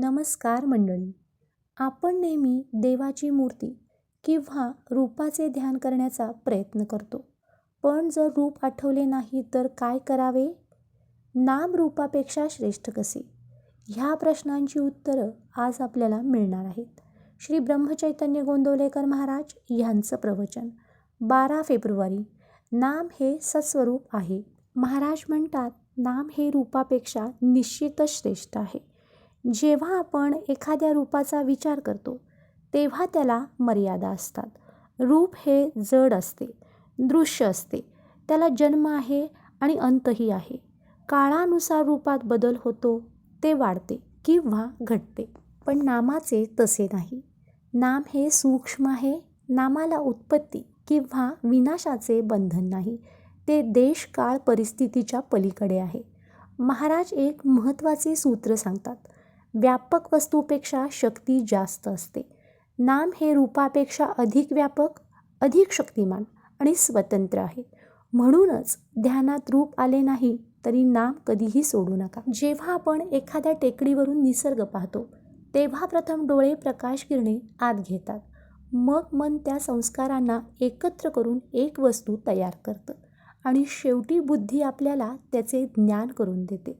नमस्कार मंडळी. आपण नेहमी देवाची मूर्ती किंवा रूपाचे ध्यान करण्याचा प्रयत्न करतो. पण जर रूप आठवले नाही तर काय करावे? नाम रूपापेक्षा श्रेष्ठ कसे? ह्या प्रश्नांची उत्तरं आज आपल्याला मिळणार आहेत. श्री ब्रह्मचैतन्य गोंदवलेकर महाराज यांचं प्रवचन. बारा फेब्रुवारी. नाम हे सस्वरूप आहे. महाराज म्हणतात नाम हे रूपापेक्षा निश्चितच श्रेष्ठ आहे. जेव्हा आपण एखाद्या रूपाचा विचार करतो तेव्हा त्याला मर्यादा असतात. रूप हे जड असते दृश्य असते. त्याला जन्म आहे आणि अंतही आहे. काळानुसार रूपात बदल होतो ते वाढते किंवा घटते. पण नामाचे तसे नाही. नाम हे सूक्ष्म आहे नामाला उत्पत्ती किंवा विनाशाचे बंधन नाही. ते देश काळ परिस्थितीच्या पलीकडे आहे. महाराज एक महत्त्वाचे सूत्र सांगतात. व्यापक वस्तूपेक्षा शक्ती जास्त असते. नाम हे रूपापेक्षा अधिक व्यापक अधिक शक्तिमान आणि स्वतंत्र आहे. म्हणूनच ध्यानात रूप आले नाही तरी नाम कधीही सोडू नका. जेव्हा आपण एखाद्या टेकडीवरून निसर्ग पाहतो तेव्हा प्रथम डोळे प्रकाश किरणे आत घेतात. मग मन त्या संस्कारांना एकत्र करून एक वस्तू तयार करतं आणि शेवटी बुद्धी आपल्याला त्याचे ज्ञान करून देते.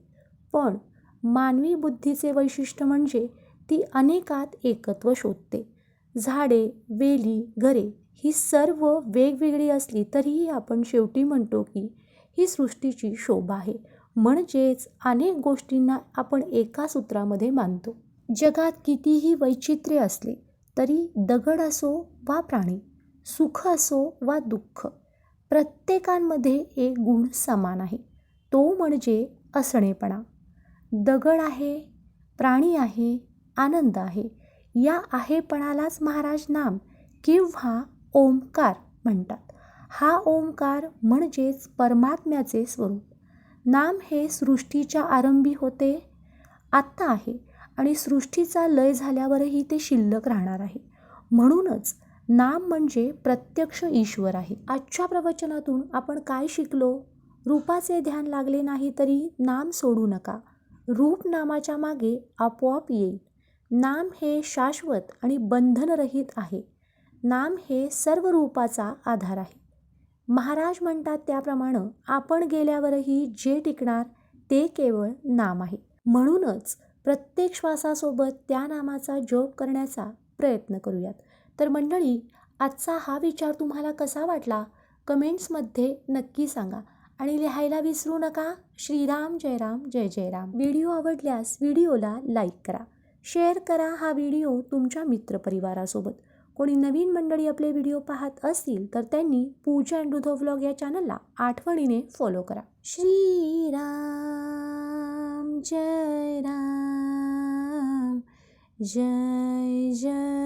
पण मानवी बुद्धीचे वैशिष्ट्य म्हणजे ती अनेकात एकत्व शोधते. झाडे वेली घरे ही सर्व वेगवेगळी असली तरीही आपण शेवटी म्हणतो की ही सृष्टीची शोभा आहे. म्हणजेच अनेक गोष्टींना आपण एका सूत्रामध्ये मानतो. जगात कितीही वैचित्र्य असले तरी दगड असो वा प्राणी सुख असो वा दुःख प्रत्येकांमध्ये एक गुण समान आहे. तो म्हणजे असणेपणा. दगड आहे प्राणी आहे आनंद आहे. या आहेपणालाच महाराज नाम किंवा ओंकार म्हणतात. हा ओंकार म्हणजेच परमात्म्याचे स्वरूप. नाम हे सृष्टीच्या आरंभी होते आत्ता आहे आणि सृष्टीचा लय झाल्यावरही ते शिल्लक राहणार आहे. म्हणूनच नाम म्हणजे प्रत्यक्ष ईश्वर आहे. आजच्या प्रवचनातून आपण काय शिकलो? रूपाचे ध्यान लागले नाही तरी नाम सोडू नका. रूप नामाच्या मागे आपोआप येईल. नाम हे शाश्वत आणि बंधनरहित आहे. नाम हे सर्व रूपाचा आधार आहे. महाराज म्हणतात त्याप्रमाणे आपण गेल्यावरही जे टिकणार ते केवळ नाम आहे. म्हणूनच प्रत्येक श्वासासोबत त्या नामाचा जोप करण्याचा प्रयत्न करूयात. तर मंडळी आजचा हा विचार तुम्हाला कसा वाटला? कमेंट्समध्ये नक्की सांगा. आणि लिहायला विसरू नका. श्रीराम जय राम जय जय राम व्हिडिओ आवडल्यास व्हिडिओला लाईक करा. शेअर करा हा व्हिडिओ तुमच्या मित्रपरिवारासोबत. कोणी नवीन मंडळी आपले व्हिडिओ पाहत असतील तर त्यांनी पूजा अँड रुधो व्लॉग या चॅनलला आठवणीने फॉलो करा. श्रीराम जय राम जय जय